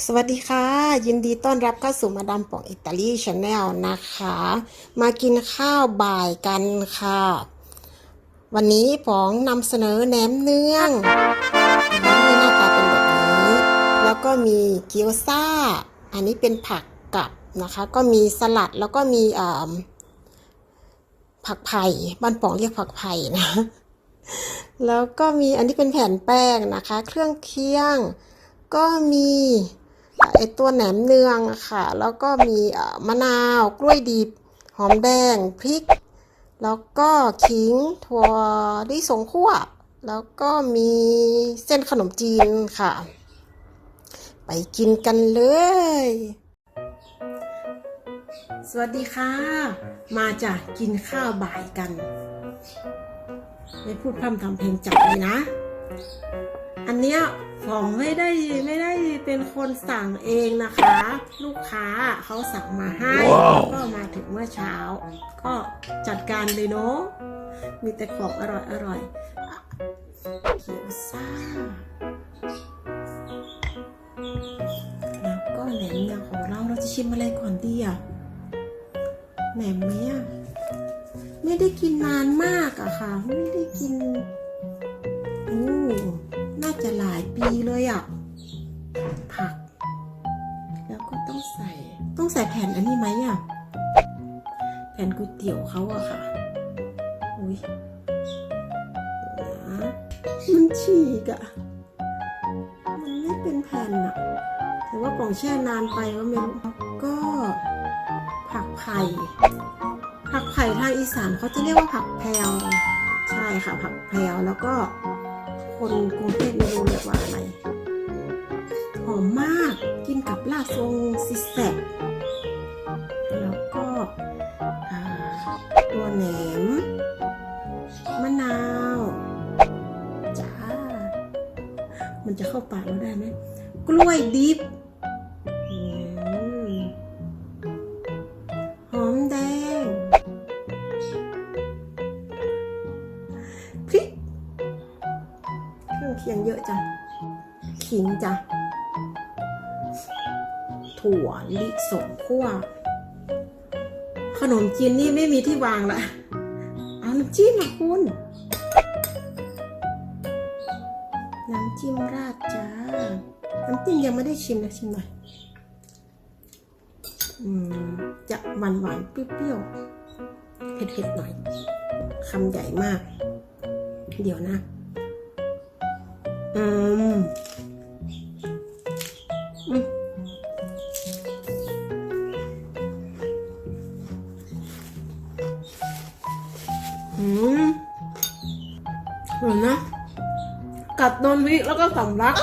สวัสดีค่ะ ยินดีต้อนรับเข้าสู่มาดามป่องอิตาลีชาแนลนะคะ มากินข้าวบ่ายกันค่ะ วันนี้ปองนำเสนอแหนมเนืองนมเนืองหน้าตาเป็นแบบนี้ แล้วก็มีเกี๊ยวซ่า อันนี้เป็นผักกับนะคะ ก็มีสลัดแล้วก็มีผักไผ่บ้านปองเรียกผักไผ่นะ แล้วก็มีอันนี้เป็นแผ่นแป้งนะคะ เครื่องเคียงก็มี ไอตัวแหนมเนืองค่ะ แล้วก็มีมะนาวกล้วยดิบ หอมแดงพริก แล้วก็ขิงถั่วลิสงคั่ว แล้วก็มีเส้นขนมจีนค่ะ ไปกินกันเลย สวัสดีค่ะ มาจะกินข้าวบ่ายกัน ไม่พูดพร่ำทำเพลงจับเลยนะ อันเนี้ยผมไม่ได้ไม่ได้เป็นคนสั่งเองนะคะ ลูกค้าเขาสั่งมาให้ว้าวก็มาถึงเมื่อเช้า ก็จัดการเลยเนาะมีแต่ของอร่อยอร่อยอะเกี๊ยวซ่าแล้วก็แหนมเนืองของเราเราจะชิมอะไรก่อนดีอะแหนมเนี้ยไม่ได้กินนานมากอะค่ะ ไม่ได้กินโอ้ น่าจะหลายปีเลยอะ่ะ ผัก แล้วก็ต้องใส่ ต้องใส่แผ่นอันนี้ไหมอะ่ะ แผ่นก๋วยเตี๋ยวเขาอะค่ะ อุ้ยมันฉีกอะมันไม่เป็นแผ่นอะแต่ว่าป่องแช่นานไปก็ไม่รู้ก็ ผักไผ่ผักไผ่ทางอีสานเขาจะเรียกว่าผักแพรวใช่ค่ะ ผักแพรวแล้วก็ คนกรุงเทพไม่รู้เรียกว่าอะไร หอมมากกินกับลาบทรงซิแซกแล้วก็ตัวแหนม มะนาวจ้ามันจะเข้าปากเราได้ไหมกล้วยดิบ เยอะจังขิงจ้ะถั่วลิสงคั่ว ขนมจีนนี่ไม่มีที่วางละเอาน้ำจิ้มมาคุณ น้ำจิ้มราดจ้า น้ำจิ้มยังไม่ได้ชิมนะชิมหน่อยอืมจะหวานหวานเปรี้ยวๆเผ็ดๆหน่อยคำใหญ่มาก เดี๋ยวนะ อืมอืมอืมอร่อยนะ กัดโดนวิแล้วก็สำลัก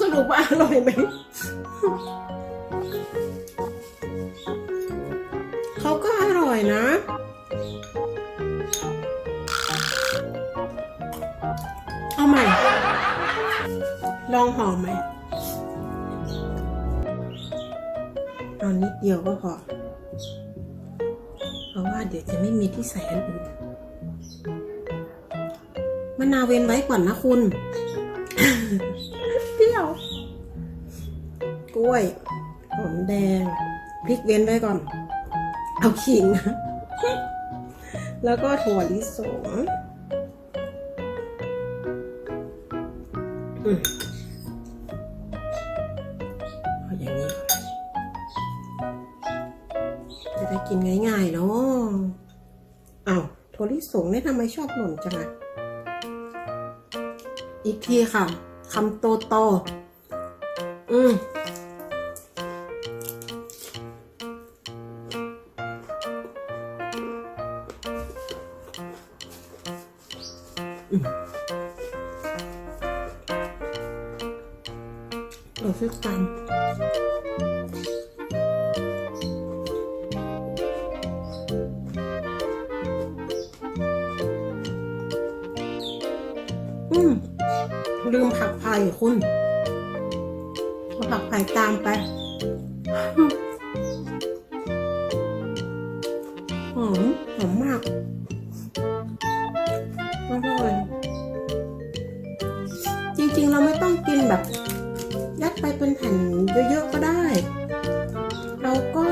สรุปว่าอร่อยไหม เขาก็อร่อยนะ เอาใหม่ ลองหอมไหมเอานิดเดียวก็พอ เพราะว่าเดี๋ยวจะไม่มีที่ใส่อันอื่นมะนาวเว้นไว้ก่อนนะคุณ้วยหอมแดงพริกเว้นไว้ก่อน เอาขิง แล้วก็ถั่วลิสงอืมเอาอย่างนี้ จะได้กินง่ายๆเนาะเอาถั่วลิสงเนี่ยทำไมชอบหล่นจังอะอีกทีค่ะคำโตโตอืม เราซื้อกันอืมลืมผักไผ่คุณผักไผ่ตามไป ผ่นเยอะๆก็ได้ เราก็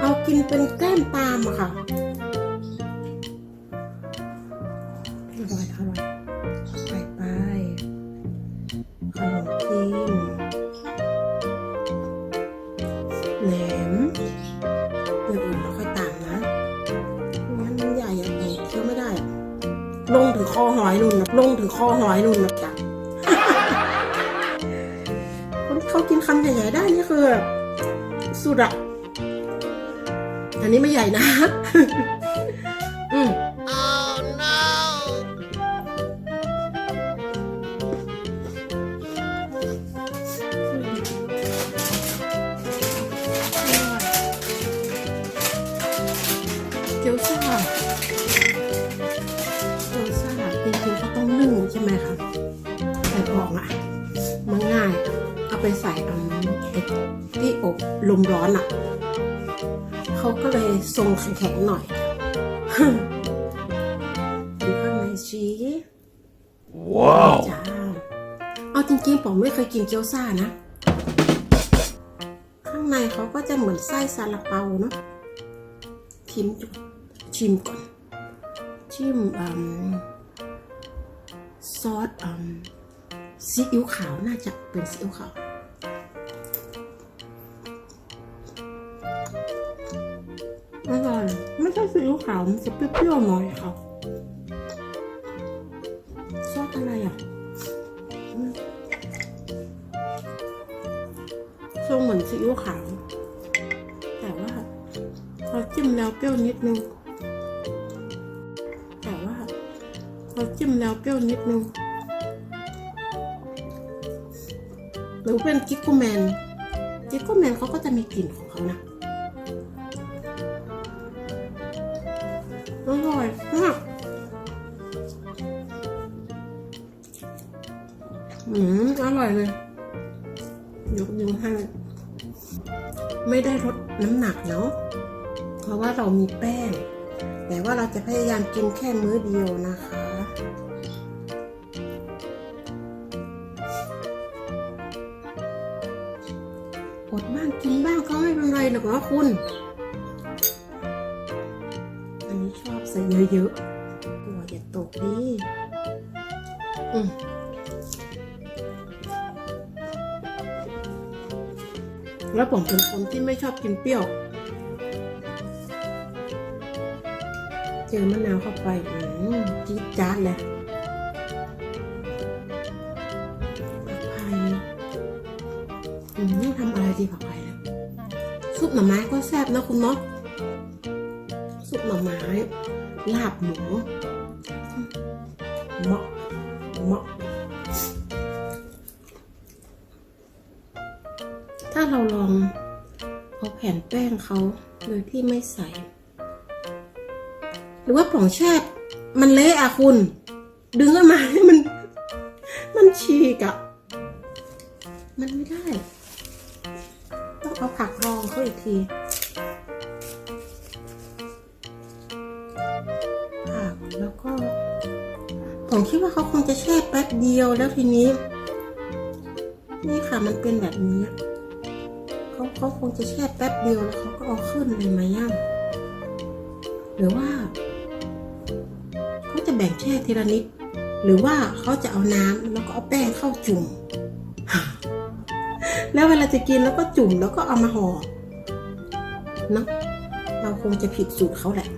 เอากินเป็นแก้มตามอะค่ะอร่อยอร่อยไปไปขนมจีนแหนมอย่างอื่นเราค่อยตามนะงั้นมันใหญ่อย่างนี้เคี้ยวไม่ได้ ลงถึงคอหอยนุ่นนะลงถึงคอหอยนุ่นนะ คำใหญ่ๆได้นี่คือสุดอะอันนี้ไม่ใหญ่นะ อืมเกี๊ยวซ่าเกี๊ยวซ่าจริงๆเขาต้องนึ่งใช่ไหมคะแต่บอกอะมันง่าย เอาไปใส่อันไอ้ที่อบลมร้อนอะเขาก็เลยทรงแข็งๆหน่อยดูข้างในชี Wow. จ้าเอาจริงๆผมไม่เคยกินเกี๊ยวซ่านะ ข้างในเขาก็จะเหมือนไส้ซาลาเปาเนาะชิมจุชิมก่อน ชิมอืมซอสอืมซีอิ๊วขาวน่าจะเป็นซีอิ๊วขาว ขาวมันจะเปรี้ยวๆหน่อยค่ะซอสอะไรอะทรงเหมือนซีอิ๊วขาว แต่ว่าพอจิ้มแล้วเปรี้ยวนิดนึง แต่ว่าพอจิ้มแล้วเปรี้ยวนิดนึง หรือเป็นกิกโกแมนกิกโกแมนเขาก็จะมีกลิ่นของเขานะ ร่อยมากอืมอร่อยเลย ยกนิ้วให้ไม่ได้ลดน้ำหนักเนาะ เพราะว่าเรามีแป้ง แต่ว่าเราจะพยายามกินแค่มื้อเดียวนะคะ อดบ้างกินบ้างก็ไม่เป็นไรหรอกนะคุณ เยอะๆกลัวอย่าตกดิอืมแล้วผมเป็นคนที่ไม่ชอบกินเปรี้ยว เจอมะนาวเข้าไปอืมจี๊ดจ๊าดเลยผักไผ่อืมทำอะไรดีผักไผ่เนี่ยซุปหน่อไม้ก็แซ่บนะคุณเนาะซุปหน่อไม้ ลาบหมูเหมาะเหมาะถ้าเราลองเอาแผ่นแป้งเขาโดยที่ไม่ใส่ หรือว่าป่องแช่มันเละอะคุณ ดึงออกมาให้มัน มันฉีกอะมันไม่ได้ ต้องเอาผักรองเขาอีกที ผมคิดว่าเขาคงจะแช่แป๊บเดียวแล้วทีนี้ นี่ค่ะมันเป็นแบบนี้เขาเขาคงจะแช่แป๊บเดียวแล้วเขาก็เอาขึ้นเลยไหมย่ำหรือว่าเขาจะแบ่งแช่ทีละนิด หรือว่าเขาจะเอาน้ำแล้วก็เอาแป้งเข้าจุ่มแล้วเวลาจะกินแล้วก็จุ่มแล้วก็เอามาห่อเนาะเราคงจะผิดสูตรเขาแหละ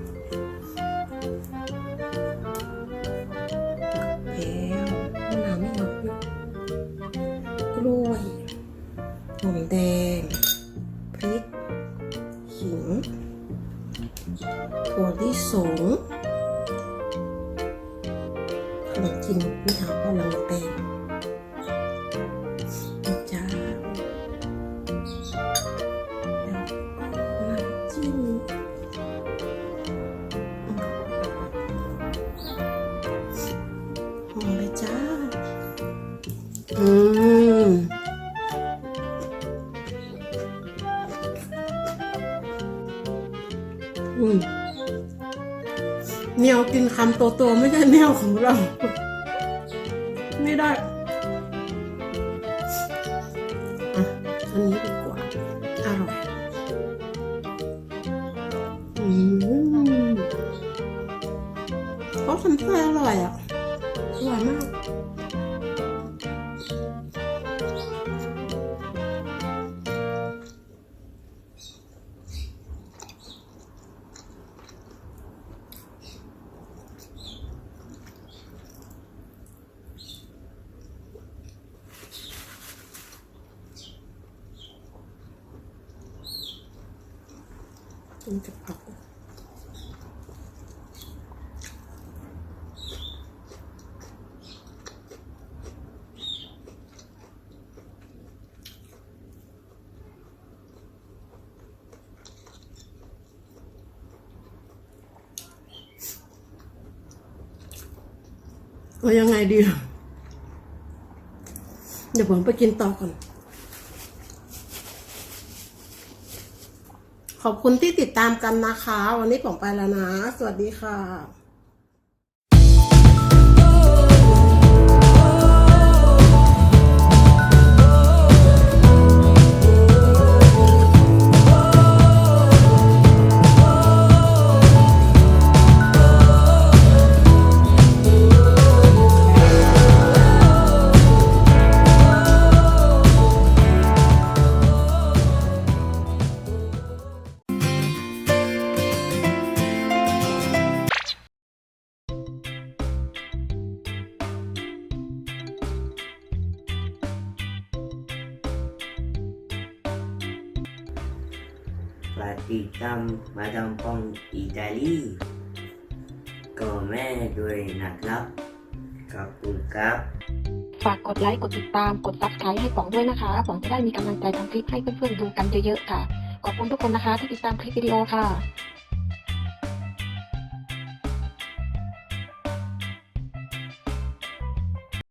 เนียวกินคำโตๆไม่ใช่เนวของเรา ไม่ได้อะอันนี้ดีกว่า อร่อยอืมเขาทำเพื่ออร่อยอะ กินกับผักเอายังไงดี เดี๋ยวผมไปกินต่อก่อน ขอบคุณที่ติดตามกันนะคะ วันนี้ผมไปแล้วนะ สวัสดีค่ะ Patitam Madam Pong Italy ก็แม่ด้วยนะครับขอบคุณครับ ฝากกดไลค์ กดติดตาม กดซับสไครต์ให้ป๋องด้วยนะคะป๋องจะได้มีกำลังใจทำคลิปให้เพื่อนๆดูกันเยอะๆค่ะ ขอบคุณทุกคนนะคะที่ติดตามคลิปวิดีโอค่ะ